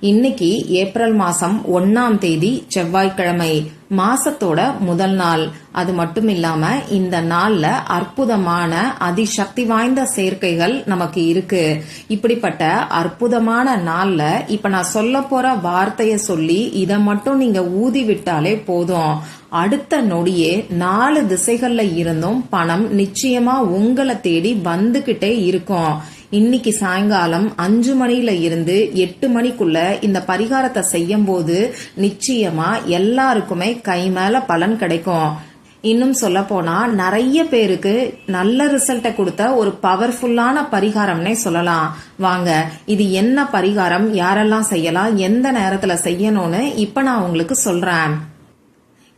இன்னைக்கு ஏப்ரல் மாசம் ஒன்னாம் தேதி செவ்வாய்க்கிழமை மாசத்தோட முதல் நாள். அது மட்டும் இல்லாம இந்த நாள்ல அற்புதமான அதிசக்தி வாய்ந்த சேர்க்கைகள் நமக்கு இருக்கு. இப்படிப்பட்ட அற்புதமான நாள்ல இப்ப நான் சொல்ல போற வார்த்தைய சொல்லி இத மட்டும் நீங்க ஊதி விட்டாலே போதும். அடுத்த நொடியே நாலு திசைகள்ல இருந்தும் பணம் நிச்சயமா உங்களை தேடி வந்துகிட்டே இருக்கும். இன்னைக்கு சாயங்காலம் அஞ்சு மணியில இருந்து எட்டு மணிக்குள்ள இந்த பரிகாரத்தை செய்யும் போது நிச்சயமா எல்லாருக்குமே கை மேல பலன் கிடைக்கும். இன்னும் சொல்ல போனா நிறைய பேருக்கு நல்ல ரிசல்ட்டை கொடுத்த ஒரு பவர்ஃபுல்லான பரிகாரம்னே சொல்லலாம். வாங்க இது என்ன பரிகாரம்? யாரெல்லாம் செய்யலாம்? எந்த நேரத்துல செய்யணும்னு இப்ப நான் உங்களுக்கு சொல்றேன்.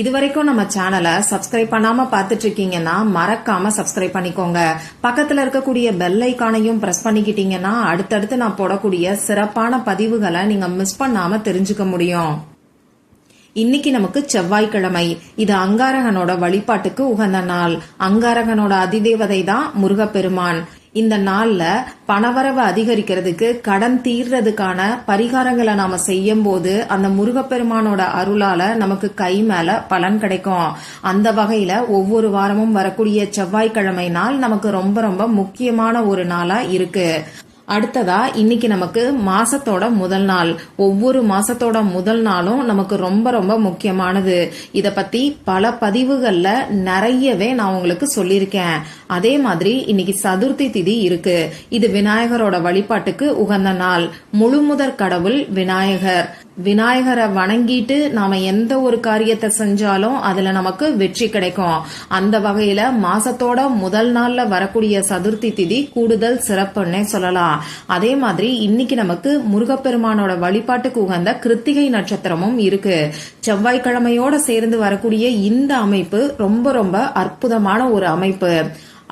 இது வரைக்கும் நம்ம சேனலை சப்ஸ்கிரைப் பண்ணாம பார்த்துட்டு இருக்கீங்கன்னா மறக்காம சப்ஸ்கிரைப் பண்ணிக்கோங்க. பக்கத்துல இருக்கக்கூடிய பெல் ஐக்கானையும் பிரஸ் பண்ணிக்கிட்டீங்கன்னா அடுத்தடுத்து நான் போடக்கூடிய சிறப்பான பதிவுகளை நீங்க மிஸ் பண்ணாம தெரிஞ்சுக்க முடியும். இன்னைக்கு நமக்கு செவ்வாய்க்கிழமை. இது அங்காரகனோட வழிபாட்டுக்கு உகந்த நாள். அங்காரகனோட அதிதேவதை தான் முருகப்பெருமான். இந்த நாள்ல பணவரவு அதிகரிக்கிறதுக்கு கடன் தீர்றதுக்கான பரிகாரங்களை நாம செய்யும் போது அந்த முருகப்பெருமானோட அருளால நமக்கு கை மேல பலன் கிடைக்கும். அந்த வகையில ஒவ்வொரு வாரமும் வரக்கூடிய செவ்வாய்க்கிழமை நாள் நமக்கு ரொம்ப ரொம்ப முக்கியமான ஒரு நாளா இருக்கு. அடுத்ததா இன்னைக்கு நமக்கு மாசத்தோட முதல் நாள். ஒவ்வொரு மாசத்தோட முதல் நாளும் நமக்கு ரொம்ப ரொம்ப முக்கியமானது. இத பத்தி பல பதிவுகள்ல நிறையவே நான் உங்களுக்கு சொல்லியிருக்கேன். அதே மாதிரி இன்னைக்கு சதுர்த்தி திதி இருக்கு. இது விநாயகரோட வழிபாட்டுக்கு உகந்த நாள். முழுமுதற் கடவுள் விநாயகர். விநாயகரை வணங்கிட்டு நாம எந்த ஒரு காரியத்தை செஞ்சாலும் அதுல நமக்கு வெற்றி கிடைக்கும். அந்த வகையில மாசத்தோட முதல் நாள்ல வரக்கூடிய சதுர்த்தி திதி கூடுதல் சிறப்புன்னே சொல்லலாம். அதே மாதிரி இன்னைக்கு நமக்கு முருகப்பெருமானோட வழிபாட்டுக்கு உகந்த கிருத்திகை நட்சத்திரமும் இருக்கு. செவ்வாய்க்கிழமையோட சேர்ந்து வரக்கூடிய இந்த அமைப்பு ரொம்ப ரொம்ப அற்புதமான ஒரு அமைப்பு.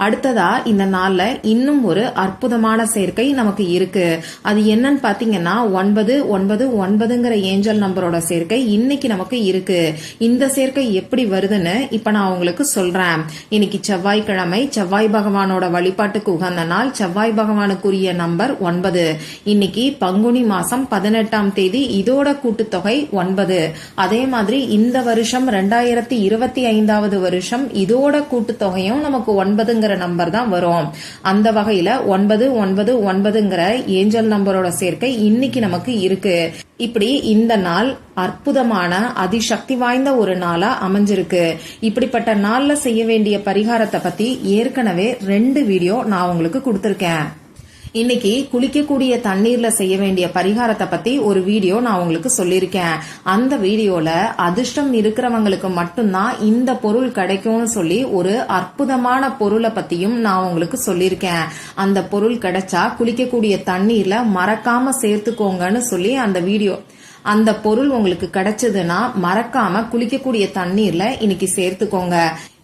அடுத்ததா இந்த நாள்ல இன்னும் ஒரு அற்புதமான சேர்க்கை நமக்கு இருக்கு. அது என்னன்னு பாத்தீங்கன்னா ஒன்பது ஒன்பது ஒன்பதுங்கிற ஏஞ்சல் நம்பரோட சேர்க்கை இன்னைக்கு நமக்கு இருக்கு. இந்த சேர்க்கை எப்படி வருதுன்னு இப்ப நான் உங்களுக்கு சொல்றேன். இன்னைக்கு செவ்வாய்க்கிழமை செவ்வாய் பகவானோட வழிபாட்டுக்கு உகந்த நாள் செவ்வாய் பகவானுக்குரிய நம்பர் ஒன்பது. இன்னைக்கு பங்குனி மாசம் பதினெட்டாம் தேதி இதோட கூட்டுத்தொகை ஒன்பது. அதே மாதிரி இந்த வருஷம் ரெண்டாயிரத்தி இருபத்தி ஐந்தாவது வருஷம் இதோட கூட்டுத்தொகையும் நமக்கு ஒன்பதுங்கிற நம்பர் தான் வரும். அந்த வகையில ஒன்பது ஒன்பது ஒன்பதுங்கிற ஏஞ்சல் நம்பரோட சேர்க்கை இன்னைக்கு நமக்கு இருக்கு. இப்படி இந்த நாள் அற்புதமான அதிசக்தி வாய்ந்த ஒரு நாளா அமைஞ்சிருக்கு. இப்படிப்பட்ட நாள்ல செய்ய வேண்டிய பரிகாரத்தை பத்தி ஏற்கனவே ரெண்டு வீடியோ நான் உங்களுக்கு கொடுத்திருக்கேன். இன்னைக்கு குளிக்கக்கூடிய தண்ணீர்ல செய்ய வேண்டிய பரிகாரத்தை பத்தி ஒரு வீடியோ நான் உங்களுக்கு சொல்லியிருக்கேன். அந்த வீடியோல அதிர்ஷ்டம் இருக்கிறவங்களுக்கு மட்டும்தான் இந்த பொருள் கிடைக்கும்னு சொல்லி ஒரு அற்புதமான பொருளை பத்தியும் நான் உங்களுக்கு சொல்லியிருக்கேன். அந்த பொருள் கிடைச்சா குளிக்கக்கூடிய தண்ணீர்ல மறக்காம சேர்த்துக்கோங்கன்னு சொல்லி அந்த வீடியோ அந்த பொருள் உங்களுக்கு கிடைச்சதுன்னா மறக்காம குளிக்கக்கூடிய தண்ணீர்ல இன்னைக்கு சேர்த்துக்கோங்க.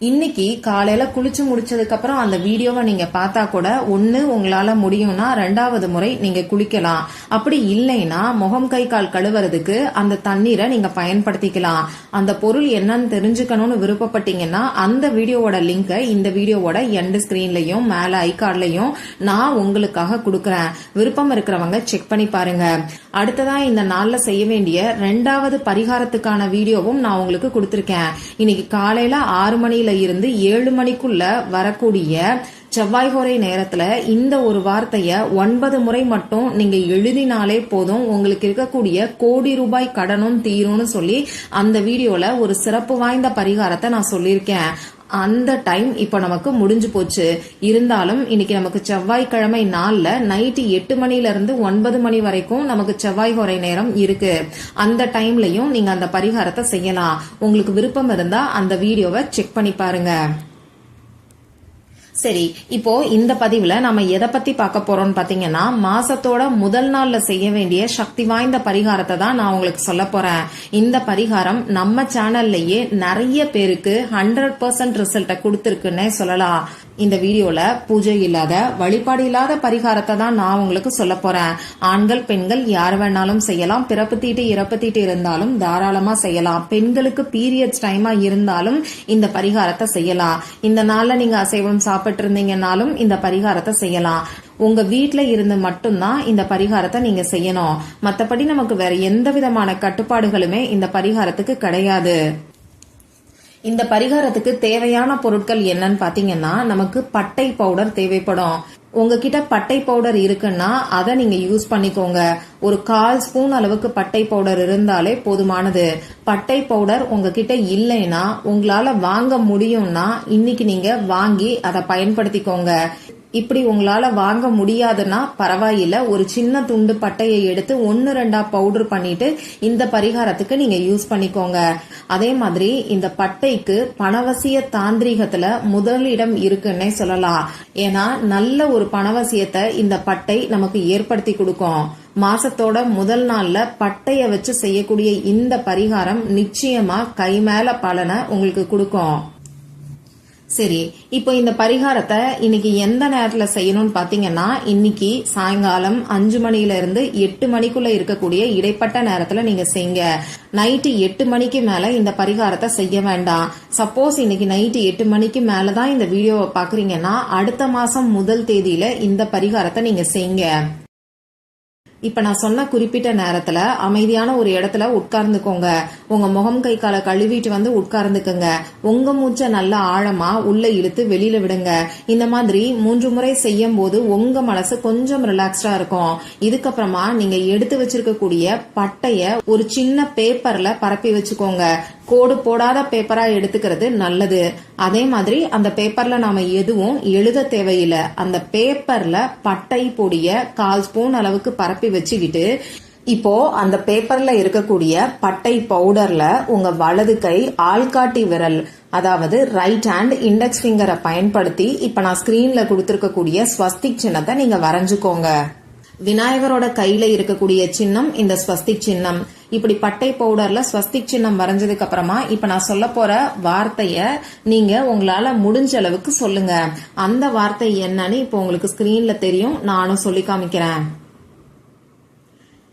இன்னைக்கு காலையில குளிச்சு முடிச்சதுக்கு அப்புறம் அந்த வீடியோவை நீங்க பார்த்தா கூட ஒன்னு உங்களால முடியும்னா ரெண்டாவது முறை நீங்க குளிக்கலாம். அப்படி இல்லைன்னா முகம் கை கால் கழுவுறதுக்கு அந்த தண்ணீரை நீங்க பயன்படுத்திக்கலாம். அந்த பொருள் என்னன்னு தெரிஞ்சுக்கணும்னு விருப்பப்பட்டீங்கன்னா அந்த வீடியோவோட லிங்கை இந்த வீடியோவோட எண்ட் ஸ்கிரீன்லயும் மேல ஐகார்ட்லயும் நான் உங்களுக்காக கொடுக்கறேன். விருப்பம் இருக்கிறவங்க செக் பண்ணி பாருங்க. அடுத்ததா இந்த நாள்ல செய்ய வேண்டிய ரெண்டாவது பரிகாரத்துக்கான வீடியோவும் நான் உங்களுக்கு கொடுத்திருக்கேன். இன்னைக்கு காலையில ஆறு மணில இருந்து ஏழு மணிக்குள்ள வரக்கூடிய செவ்வாய்கோரை நேரத்துல இந்த ஒரு வார்த்தைய ஒன்பது முறை மட்டும் நீங்க எழுதினாலே போதும். உங்களுக்கு இருக்கக்கூடிய கோடி ரூபாய் கடனும் தீரும்னு சொல்லி அந்த வீடியோல ஒரு சிறப்பு வாய்ந்த பரிகாரத்தை நான் சொல்லியிருக்கேன். அந்த டைம் இப்போ நமக்கு முடிஞ்சு போச்சு. இருந்தாலும் இன்னைக்கு நமக்கு செவ்வாய்க்கிழமை நாள்ல நைட்டு எட்டு மணில இருந்து ஒன்பது மணி வரைக்கும் நமக்கு செவ்வாய் குறை நேரம் இருக்கு. அந்த டைம்லயும் நீங்க அந்த பரிகாரத்தை செய்யலாம். உங்களுக்கு விருப்பம் இருந்தா அந்த வீடியோவை செக் பண்ணி பாருங்க. சரி இப்போ இந்த பதிவுல நம்ம எதை பத்தி பார்க்க போறோம்னு பாத்தீங்கன்னா மாசத்தோட முதல் நாள்ல செய்ய வேண்டிய சக்தி வாய்ந்த பரிகாரத்தை தான் நான் உங்களுக்கு சொல்ல போறேன். இந்த பரிகாரம் நம்ம சேனல்லையே நிறைய பேருக்கு ஹண்ட்ரட் பர்சன்ட் ரிசல்ட்டை கொடுத்துருக்குன்னே சொல்லலாம். இந்த வீடியோல பூஜை இல்லாத வழிபாடு இல்லாத பரிகாரத்தை தான் நான் உங்களுக்கு சொல்ல போறேன். ஆண்கள் பெண்கள் யார் வேணாலும் செய்யலாம். பிறப்பு தீட்டு இறப்பு தீட்டு இருந்தாலும் தாராளமா செய்யலாம். பெண்களுக்கு பீரியட்ஸ் டைமா இருந்தாலும் இந்த பரிகாரத்தை செய்யலாம். இந்த நாள்ல நீங்க அசைவம் சாப்பிட்டு இருந்தீங்கன்னாலும் இந்த பரிகாரத்தை செய்யலாம். உங்க வீட்டுல இருந்து மட்டும்தான் இந்த பரிகாரத்தை நீங்க செய்யணும். மத்தபடி நமக்கு வேற எந்த விதமான கட்டுப்பாடுகளுமே இந்த பரிகாரத்துக்கு கிடையாது. இந்த பரிகாரத்துக்கு தேவையான பொருட்கள் என்னன்னு பாத்தீங்கன்னா நமக்கு பட்டை பவுடர் தேவைப்படும். உங்ககிட்ட பட்டை பவுடர் இருக்குன்னா அதை நீங்க யூஸ் பண்ணிக்கோங்க. ஒரு கால் ஸ்பூன் அளவுக்கு பட்டை பவுடர் இருந்தாலே போதுமானது. பட்டை பவுடர் உங்ககிட்ட இல்லைன்னா உங்களால வாங்க முடியும்னா இன்னைக்கு நீங்க வாங்கி அதை பயன்படுத்திக்கோங்க. இப்படி உங்களால வாங்க முடியாதுன்னா பரவாயில்ல. ஒரு சின்ன துண்டு பட்டையை எடுத்து ஒன்னு ரெண்டா பவுடர் பண்ணிட்டு இந்த பரிகாரத்துக்கு நீங்க யூஸ் பண்ணிக்கோங்க. அதே மாதிரி இந்த பட்டைக்கு பணவசிய தாந்திரீகத்துல முதலிடம் இருக்குன்னே சொல்லலாம். ஏன்னா நல்ல ஒரு பணவசியத்தை இந்த பட்டை நமக்கு ஏற்படுத்தி கொடுக்கும். மாசத்தோட முதல் நாள்ல பட்டைய வச்சு செய்யக்கூடிய இந்த பரிகாரம் நிச்சயமா கை மேல பலனை உங்களுக்கு கொடுக்கும். சரி இப்போ இந்த பரிகாரத்தை இன்னைக்கு எந்த நேரத்துல செய்யணும்னு பாத்தீங்கன்னா இன்னைக்கு சாயங்காலம் அஞ்சு மணில இருந்து எட்டு மணிக்குள்ள இருக்கக்கூடிய இடைப்பட்ட நேரத்துல நீங்க செய்யுங்க. நைட்டு எட்டு மணிக்கு மேல இந்த பரிகாரத்தை செய்ய வேண்டாம். சப்போஸ் இன்னைக்கு நைட்டு எட்டு மணிக்கு மேலதான் இந்த வீடியோவை பாக்குறீங்கன்னா அடுத்த மாசம் முதல் தேதியில இந்த பரிகாரத்தை நீங்க செய்யுங்க. இப்ப நான் சொன்ன குறிப்பிட்ட நேரத்துல அமைதியான ஒரு இடத்துல உட்கார்ந்துக்கோங்க. உங்க முகம் கை காலை கழுவிட்டு வந்து உட்கார்ந்துக்குங்க. உங்க மூச்சை நல்லா ஆழமா உள்ள இழுத்து வெளியில விடுங்க. இந்த மாதிரி மூன்று முறை செய்யும் போது உங்க மனசு கொஞ்சம் ரிலாக்ஸ்டா இருக்கும். இதுக்கப்புறமா நீங்க எடுத்து வச்சிருக்கக்கூடிய பட்டைய ஒரு சின்ன பேப்பர்ல பரப்பி வச்சுக்கோங்க. கோடு போடாத பேப்பரா எடுத்துக்கிறது நல்லது. அதே மாதிரி அந்த பேப்பர்ல நாம எதுவும் எழுத தேவையில்லை. அந்த பேப்பர்ல பட்டை பொடிய கால் ஸ்பூன் அளவுக்கு பரப்பி வச்சுக்கிட்டு இப்போ அந்த பேப்பர்ல இருக்கக்கூடிய பட்டை பவுடர்ல உங்க வலது கை ஆள்காட்டி விரல் அதாவது ரைட் ஹேண்ட் இண்டெக்ஸ் ஃபிங்கரை பயன்படுத்தி இப்ப நான் ஸ்கிரீன்ல கொடுத்திருக்கக்கூடிய ஸ்வஸ்திக் சின்னத்தை நீங்க வரைஞ்சுக்கோங்க. விநாயகரோட கையில இருக்கக்கூடிய சின்னம் இந்த ஸ்வஸ்திக் சின்னம். இப்படி பட்டை பவுடர்ல ஸ்வஸ்திக் சின்னம் வரைஞ்சதுக்கு அப்புறமா இப்ப நான் சொல்ல போற வார்த்தைய நீங்க உங்களால முடிஞ்ச அளவுக்கு சொல்லுங்க. அந்த வார்த்தை என்னன்னு இப்போ உங்களுக்கு ஸ்கிரீன்ல தெரியும். நானும் சொல்லி காமிக்கிறேன்.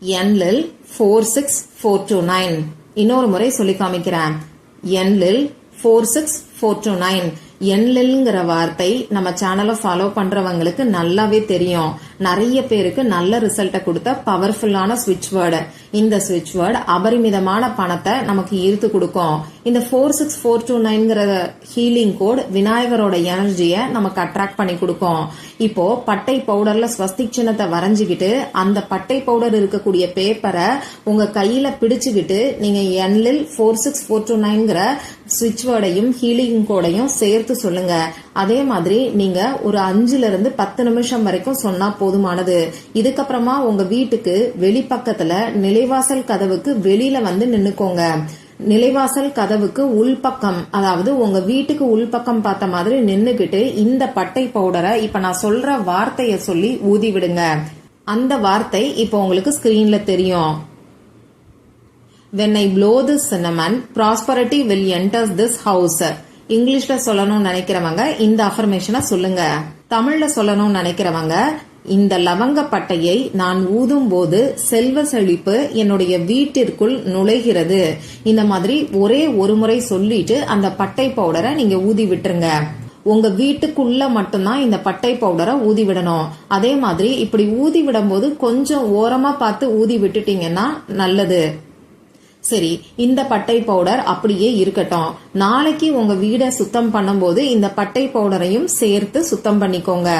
Enlil four six four two nine இன்னொரு முறை சொல்லி காமிக்கிறேன். Enlil four six four two nine என்லில்ங்கிற வார்த்தை நம்ம சேனலை ஃபாலோ பண்றவங்களுக்கு நல்லாவே தெரியும். நிறைய பேருக்கு நல்ல ரிசல்ட்டை கொடுத்த பவர்ஃபுல்லான ஸ்விட்ச் வேர்டு இந்த ஸ்விட்ச் வேர்டு அபரிமிதமான பணத்தை நமக்கு ஈர்த்து கொடுக்கும். இந்த ஃபோர் சிக்ஸ் ஃபோர் டூ நைன்கிற ஹீலிங் கோட் விநாயகரோட எனர்ஜியை நமக்கு அட்ராக்ட் பண்ணி கொடுக்கும். இப்போ பட்டை பவுடர்ல ஸ்வஸ்திக் சின்னத்தை வரைஞ்சுக்கிட்டு அந்த பட்டை பவுடர் இருக்கக்கூடிய பேப்பரை உங்க கையில பிடிச்சுக்கிட்டு நீங்க எண்ணில் ஃபோர் சிக்ஸ் ஃபோர் டூ நைன்கிற ஸ்விட்ச் வேர்டையும் ஹீலிங் கோடையும் சேர்த்து சொல்லுங்க. அதே மாதிரி நீங்க ஒரு அஞ்சுல இருந்து பத்து நிமிஷம் வரைக்கும் சொன்னா போதுமானது. இதுக்கப்புறமா உங்க வீட்டுக்கு வெளிப்பக்கத்துல நிலைவாசல் கதவுக்கு வெளியில வந்து நின்னுக்கோங்க. நிலைவாசல் கதவுக்கு உள்பக்கம் அதாவது உங்க வீட்டுக்கு உள்பக்கம் பார்த்த மாதிரி நின்னுகிட்டு இந்த பட்டை பவுடரை இப்ப நான் சொல்ற வார்த்தைய சொல்லி ஊதி விடுங்க. அந்த வார்த்தை இப்போ உங்களுக்கு ஸ்கிரீன்ல தெரியும். When I blow this cinnamon prosperity will enters this house இங்கிலீஷ்ல சொல்லணும்னு நினைக்கிறவங்க இந்த அஃபர்மேஷனை சொல்லுங்க. தமிழ்ல சொல்லணும்னு நினைக்கிறவங்க இந்த லவங்க பட்டையை நான் ஊதும் போது செல்வ செழிப்பு என்னுடைய வீட்டிற்குள் நுழைகிறது. இந்த மாதிரி ஒரே ஒரு முறை சொல்லிட்டு அந்த பட்டை பவுடரை நீங்க ஊதி விட்டுருங்க. உங்க வீட்டுக்குள்ள மட்டும்தான் இந்த பட்டை பவுடரை ஊதி விடணும். அதே மாதிரி இப்படி ஊதி விடும்போது கொஞ்சம் ஓரமா பார்த்து ஊதி விட்டுட்டீங்கன்னா நல்லது. சரி இந்த பட்டை பவுடர் அப்படியே இருக்கட்டும். நாளைக்கு உங்க வீடை சுத்தம் பண்ணும்போது இந்த பட்டை பவுடரையும் சேர்த்து சுத்தம் பண்ணிக்கோங்க.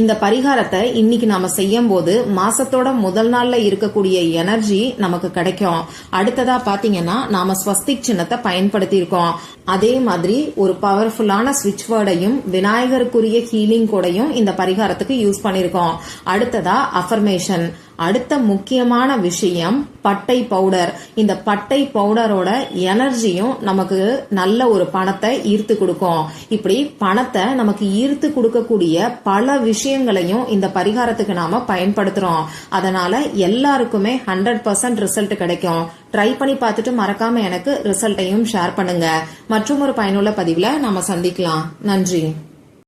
இந்த பரிகாரத்தை இன்னைக்கு நாம செய்யும் போது மாசத்தோட முதல் நாள்ல இருக்கக்கூடிய எனர்ஜி நமக்கு கிடைக்கும். அடுத்ததா பாத்தீங்கன்னா நாம ஸ்வஸ்திக் சின்னத்தை பயன்படுத்தி இருக்கோம் அதே மாதிரி ஒரு பவர்ஃபுல்லான ஸ்விட்ச் வேர்டையும் விநாயகருக்குரிய ஹீலிங் கூடையும் இந்த பரிகாரத்துக்கு யூஸ் பண்ணிருக்கோம் அடுத்ததா அஃபர்மேஷன் அடுத்த முக்கியமான விஷயம் பட்டை பவுடர் இந்த பட்டை பவுடரோட எனர்ஜியும் நமக்கு நல்ல ஒரு பணத்தை ஈர்த்து கொடுக்கும். இப்படி பணத்தை நமக்கு ஈர்த்து கொடுக்கக்கூடிய பல விஷயங்களையும் இந்த பரிகாரத்துக்கு நாம பயன்படுத்துறோம். அதனால எல்லாருக்குமே ஹண்ட்ரட் பர்சன்ட் ரிசல்ட் கிடைக்கும். ட்ரை பண்ணி பார்த்துட்டு மறக்காம எனக்கு ரிசல்ட்டையும் ஷேர் பண்ணுங்க. மற்றும் ஒரு பயனுள்ள பதிவுல நாம சந்திக்கலாம். நன்றி.